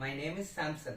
My name is Samson.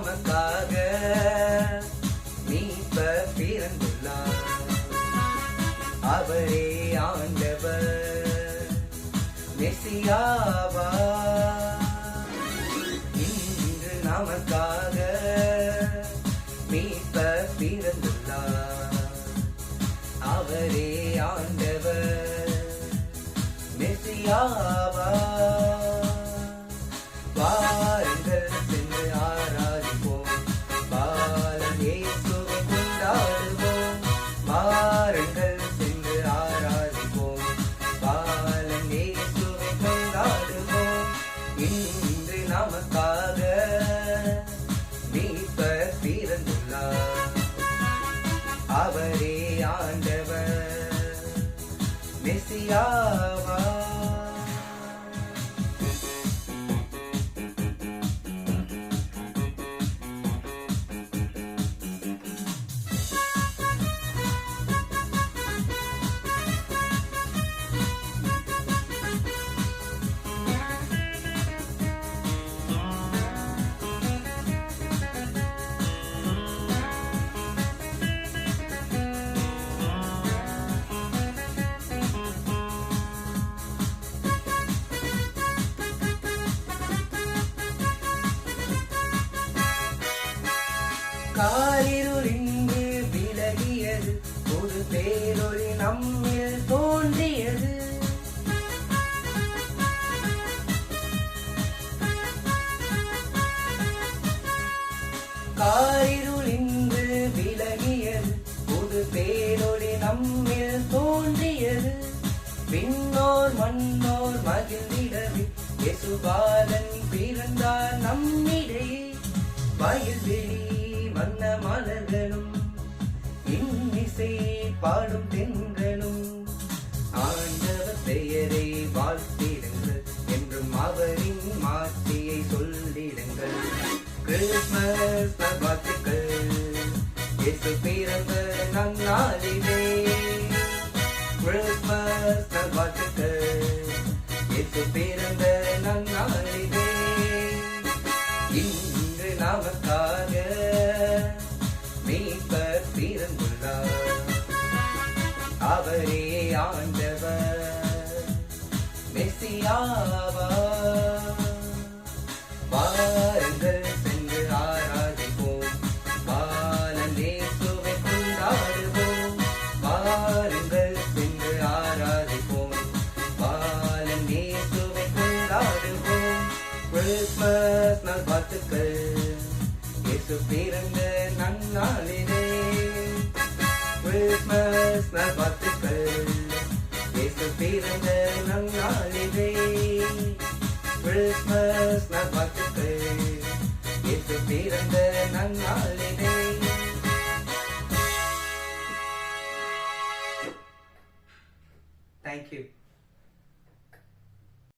நமக்காக நீப்ப பிறந்துள்ளார் அவரே ஆண்டவர் மெசியாவா? இன்று நமக்காக மீட்பர் பிறந்துள்ளார் அவரே ஆண்டவர் மெசியா நமக்காக மீட்பர் பிறந்துள்ளார் அவரே ஆண்டவர் மெசியா காரிருள் விலகியது. ஒரு பேரொளி நம்மில் தோன்றியது. காரிருள் விலகியது. ஒரு பேரொளி நம்மில் தோன்றியது. பின்னோர் மன்னோர் மகிழ்ந்திடவே யேசுபாலன் பிறந்தார் நம்மிடையே. வயல்வெளி வண்ண மலர்களும் இன்னிசை பாடும் பெண்களும் ஆண்டவர் பெயரை வாழ்த்திடுங்கள் என்றும் அவரின் மாற்றியை சொல்லிடுங்கள். கிறிஸ்மஸ் நல்வாழ்த்துக்கள் இயேசு பிறந்த நன்னாளிலே. கிறிஸ்மஸ் நல்வாழ்த்துக்கள் இயேசு பிறந்த நன்னாளிலே. மெசியாவா வாருங்கள் சென்று ஆராதிப்போம் பாலன் கொண்டாடுவோம் வாருங்கள் சென்று ஆராதிப்போம் பாலன் கொண்டாடுவோம் கிறிஸ்மஸ் நல்வாழ்த்துக்கள் இயேசு பிறந்த நன்னாளிலே கிறிஸ்மஸ் நல்வாழ்த்துக்கள் இயேசு இயேசு பிறந்த நன்னாளிலே தேங்க்யூ